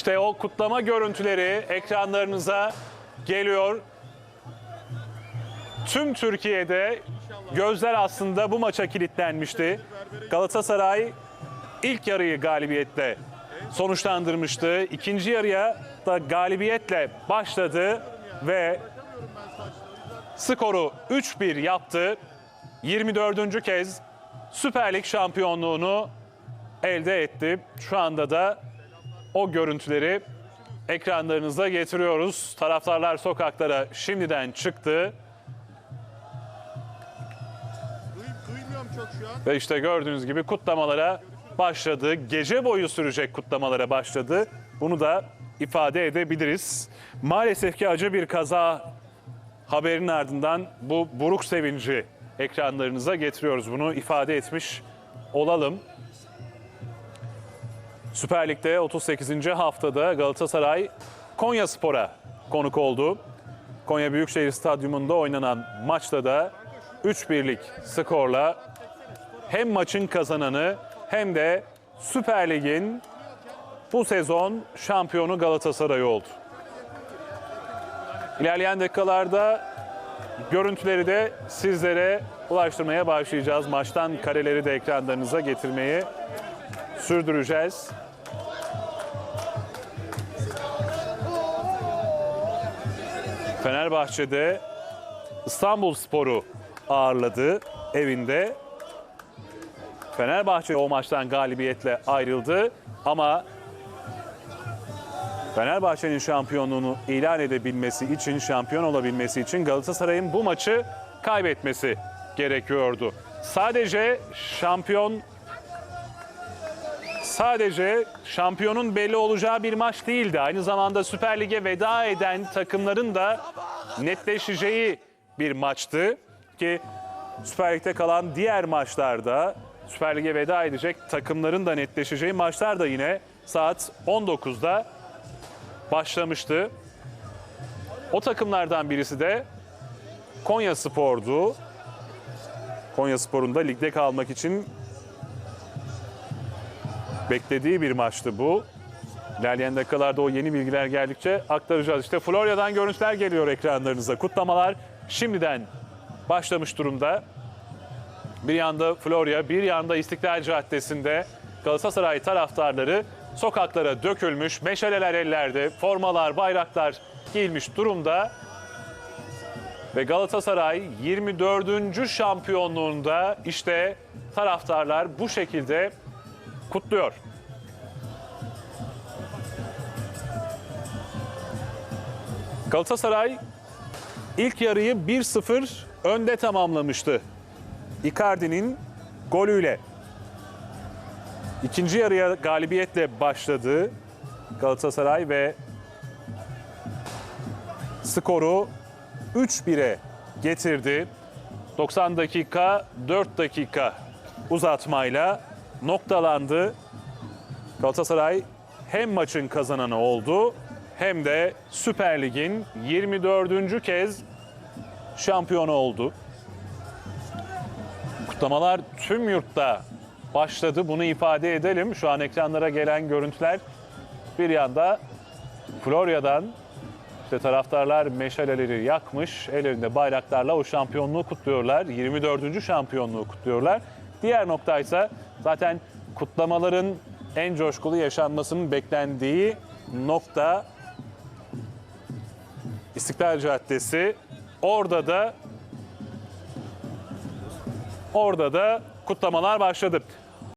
İşte o kutlama görüntüleri ekranlarınıza geliyor. Tüm Türkiye'de gözler aslında bu maça kilitlenmişti. Galatasaray ilk yarıyı galibiyetle sonuçlandırmıştı. İkinci yarıya da galibiyetle başladı ve skoru 3-1 yaptı. 24. kez Süper Lig şampiyonluğunu elde etti. Şu anda da o görüntüleri ekranlarınıza getiriyoruz. Taraftarlar sokaklara şimdiden çıktı. Ve işte gördüğünüz gibi kutlamalara başladı. Gece boyu sürecek kutlamalara başladı. Bunu da ifade edebiliriz. Maalesef ki acı bir kaza haberinin ardından bu buruk sevinci ekranlarınıza getiriyoruz. Bunu ifade etmiş olalım. Süper Lig'de 38. haftada Galatasaray Konya Spor'a konuk oldu. Konya Büyükşehir Stadyumunda oynanan maçta da 3-1'lik skorla hem maçın kazananı hem de Süper Lig'in bu sezon şampiyonu Galatasaray oldu. İlerleyen dakikalarda görüntüleri de sizlere ulaştırmaya başlayacağız. Maçtan kareleri de ekranlarınıza getirmeyi sürdüreceğiz. Fenerbahçe'de İstanbul Sporu ağırladı evinde. Fenerbahçe o maçtan galibiyetle ayrıldı ama Fenerbahçe'nin şampiyonluğunu ilan edebilmesi için, şampiyon olabilmesi için Galatasaray'ın bu maçı kaybetmesi gerekiyordu. Sadece şampiyon sadece şampiyonun belli olacağı bir maç değildi. Aynı zamanda Süper Lig'e veda eden takımların da netleşeceği bir maçtı ki Süper Lig'de kalan diğer maçlarda Süper Lig'e veda edecek takımların da netleşeceği maçlar da yine saat 19'da başlamıştı. O takımlardan birisi de Konya Spor'du. Konya Spor'un da ligde kalmak için beklediği bir maçtı bu. İlerleyen dakikalarda o yeni bilgiler geldikçe aktaracağız. İşte Florya'dan görüntüler geliyor ekranlarınıza. Kutlamalar şimdiden başlamış durumda. Bir yanda Florya, bir yanda İstiklal Caddesi'nde Galatasaray taraftarları sokaklara dökülmüş, meşaleler ellerde, formalar, bayraklar giyilmiş durumda. Ve Galatasaray 24. şampiyonluğunda işte taraftarlar bu şekilde kutluyor. Galatasaray ilk yarıyı 1-0 önde tamamlamıştı. Icardi'nin golüyle. İkinci yarıya galibiyetle başladı Galatasaray ve skoru 3-1'e getirdi. 90 dakika 4 dakika uzatmayla noktalandı. Galatasaray hem maçın kazananı oldu hem de Süper Lig'in 24. kez şampiyonu oldu. Kutlamalar tüm yurtta başladı. Bunu ifade edelim. Şu an ekranlara gelen görüntüler bir yanda Florya'dan işte taraftarlar meşaleleri yakmış, ellerinde bayraklarla o şampiyonluğu kutluyorlar. 24. şampiyonluğu kutluyorlar. Diğer nokta ise zaten kutlamaların en coşkulu yaşanmasının beklendiği nokta İstiklal Caddesi. Orada da orada da kutlamalar başladı.